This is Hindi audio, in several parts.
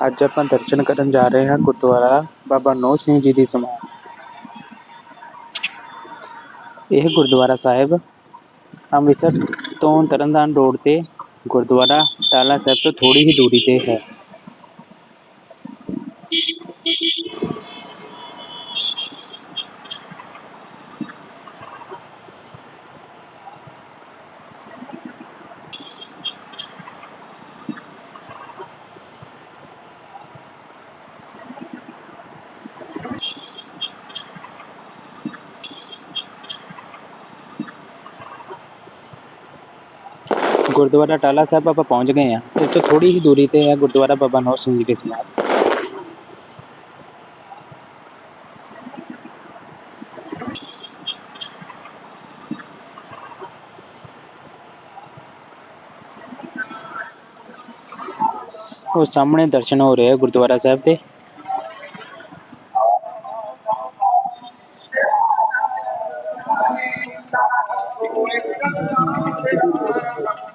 ਅੱਜ ਆਪਾਂ ਦਰਸ਼ਨ ਕਰਨ ਜਾ ਰਹੇ ਹਾਂ ਗੁਰਦੁਆਰਾ ਬਾਬਾ ਨੌ ਸਿੰਘ ਜੀ ਦੀ ਸਮਾਧ ਇਹ ਗੁਰਦੁਆਰਾ ਸਾਹਿਬ ਅੰਮ੍ਰਿਤਸਰ ਤੋਂ ਤਰਨਤਾਰਨ ਰੋਡ ਤੇ ਗੁਰਦੁਆਰਾ ਟਾਲਾ ਸਾਹਿਬ ਤੋਂ ਥੋੜੀ ਹੀ ਦੂਰੀ ਤੇ ਹੈ ਗੁਰਦੁਆਰਾ ਟਾਲਾ ਸਾਹਿਬ ਆਪਾਂ ਪਹੁੰਚ ਗਏ ਹਾਂ ਇਸ ਤੋਂ ਥੋੜੀ ਹੀ ਦੂਰੀ ਤੇ ਹੈ ਗੁਰਦੁਆਰਾ ਬਾਬਾ ਨੌ ਸਿੰਘ ਜੀ ਦੀ ਸਮਾਧ ਉਹ ਸਾਹਮਣੇ ਦਰਸ਼ਨ ਹੋ ਰਹੇ ਆ ਗੁਰਦੁਆਰਾ ਸਾਹਿਬ ਦੇ ਦੇ ਰਮਨ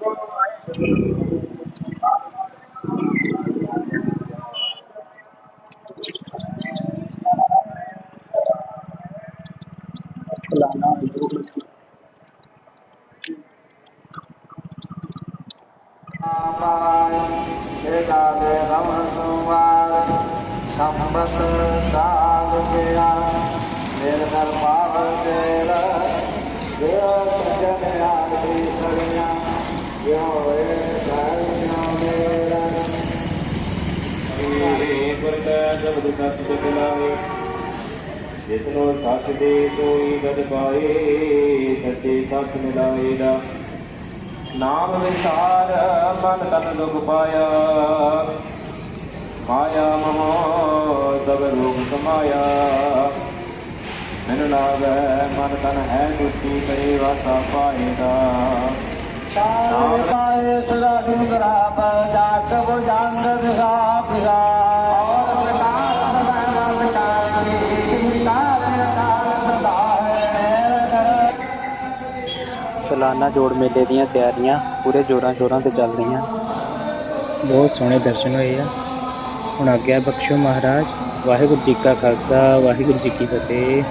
फलाना संबत दाल गया निर्धर्माव तेरा देव सजन आदि सरिया यो ए धर्म मेरा श्री गुरुदेव जब दुखा तुझे दिलावे ਜਿਤਨੋ ਸੱਚ ਦੇ ਕੋਈ ਗਦ ਪਾਏ ਸੱਚੇ ਸੱਚ ਮਿਲਾਏ ਦਾ ਨਾਮ ਵਿਚਾਰ ਮਨ ਤਨ ਦੁਖ ਪਾਇਆ। ਮਾਇਆ ਮੋਹ ਸਭ ਰੋਗ ਸਮਾਇਆ। ਮੈਨੂੰ ਲਾਗੈ ਮਨ ਤਨ ਹੈ ਦੁੱਖੀ ਕਰੇ ਵਾਸਾ ਪਾਏਗਾ। ਨਾਮ ਸਲਾਨਾ ਜੋੜ ਮੇਲੇ ਦੀਆਂ ਤਿਆਰੀਆਂ ਪੂਰੇ ਜੋਰਾਂ ਸ਼ੋਰਾਂ ਤੇ ਚੱਲ ਰਹੀਆਂ। ਬਹੁਤ ਸੋਹਣੇ ਦਰਸ਼ਨ ਹੋਏ ਆ। ਹੁਣ ਆਗਿਆ ਬਖਸ਼ੋ ਮਹਾਰਾਜ। ਵਾਹਿਗੁਰੂ ਜੀ ਕਾ ਖਾਲਸਾ, ਵਾਹਿਗੁਰੂ ਜੀ ਕੀ ਫਤਿਹ।